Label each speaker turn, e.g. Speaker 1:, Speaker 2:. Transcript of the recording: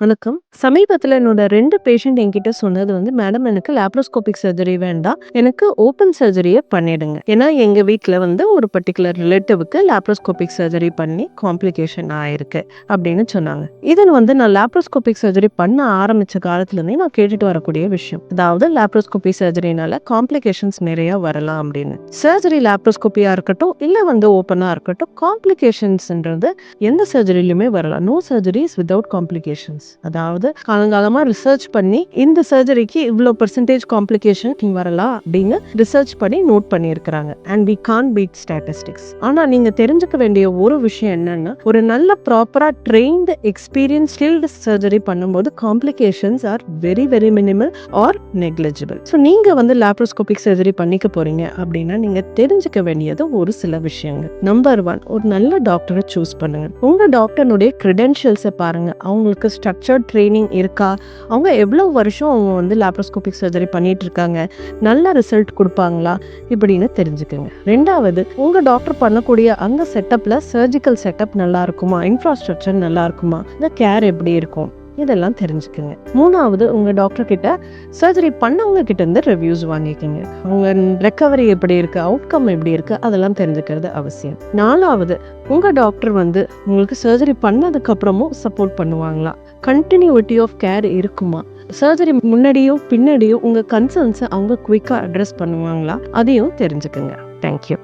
Speaker 1: வணக்கம். சமீபத்தில் என்னோட ரெண்டு பேஷண்ட் என்கிட்ட சொன்னது வந்து, "மேடம் எனக்கு லேப்ரோஸ்கோபிக் சர்ஜரி வேண்டாம். எனக்கு ஓப்பன் சர்ஜரியே பண்ணிடுங்க." ஏன்னா எங்க வீட்டில் வந்து ஒரு பர்ட்டிகுலர் ரிலேட்டிவ்க்கு லேப்ரோஸ்கோபிக் சர்ஜரி பண்ணி காம்ப்ளிகேஷன் ஆயிருக்கு அப்படின்னு சொன்னாங்க. இது வந்து நான் லேப்ரோஸ்கோபிக் சர்ஜரி பண்ண ஆரம்பிச்ச காலத்துலேருந்தே நான் கேட்டுட்டு வரக்கூடிய விஷயம். அதாவது லேப்ரோஸ்கோபி சர்ஜரினால காம்ப்ளிகேஷன்ஸ் நிறைய வரலாம் அப்படின்னு. சர்ஜரி லேப்ரோஸ்கோபியா இருக்கட்டும், இல்ல வந்து ஓப்பனாக இருக்கட்டும், காம்ப்ளிகேஷன்ஸ்ன்றது எந்த சர்ஜரியிலுமே வரலாம். No surgeries without complications. அதாவது காலங்காலமா ரிசர்ச் பண்ணி இந்த சர்ஜரிக்கு இவ்ளோ பெர்சன்டேஜ் காம்ப்ளிகேஷன் வரலாம் அப்படின்னு ரிசர்ச் பண்ணி நோட் பண்ணியிருக்கிறாங்க. And we can't beat statistics. ஆனா நீங்க தெரிஞ்சுக்க வேண்டிய ஒரு விஷயம் என்னன்னா, ஒரு நல்ல ப்ராப்பரா ட்ரெயின்டு, எக்ஸ்பீரியன்ஸ் ஸ்டில்டு சர்ஜரி பண்ணும்போது complications are very very minimal or negligible. So நீங்க வந்து லேப்ரோஸ்கோபிக் சர்ஜரி பண்ணிக்க போறீங்க அப்படின்னா, நீங்க தெரிஞ்சுக்க வேண்டியது ஒரு சில விஷயங்கள். நம்பர் ஒன் ஒரு நல்ல டாக்டரை சூஸ் பண்ணுங்க. உங்க டாக்டர்னுடைய கிரெடென்ஷியல்ஸ பாருங்க. அவங்களுக்கு ஸ்ட்ரக்சர்ட் ட்ரைனிங் இருக்கா? அவங்க எவ்வளோ வருஷம் அவங்க வந்து லேப்ரோஸ்கோபிக் சர்ஜரி பண்ணிட்டு இருக்காங்க? நல்ல ரிசல்ட் கொடுப்பாங்களா இப்படின்னு தெரிஞ்சுக்கோங்க ரெண்டாவது உங்கள் டாக்டர் பண்ணக்கூடிய அந்த செட்டப்பில் சர்ஜிக்கல் செட்டப் நல்லா இருக்குமா? இன்ஃப்ராஸ்ட்ரக்சர் நல்லா இருக்குமா? இந்த கேர் எப்படி இருக்கும்? இதெல்லாம் தெரிஞ்சுக்குங்க மூணாவது உங்கள் டாக்டர் கிட்ட சர்ஜரி பண்ணவங்க கிட்ட இருந்து ரிவ்யூஸ் வாங்கிக்கோங்க அவங்க ரெக்கவரி எப்படி இருக்குது அவுட்கம் எப்படி இருக்குது அதெல்லாம் தெரிஞ்சுக்கிறது அவசியம். நாலாவது உங்கள் டாக்டர் வந்து உங்களுக்கு சர்ஜரி பண்ணதுக்கப்புறமும் சப்போர்ட் பண்ணுவாங்களா? கண்டினியூட்டி ஆஃப் கேர் இருக்குமா? சர்ஜரி முன்னாடியும், பின்னாடியும் உங்கள் கன்சர்ன்ஸை அவங்க குயிக்காக அட்ரஸ் பண்ணுவாங்களா? அதையும் தெரிஞ்சுக்குங்க தேங்க் யூ.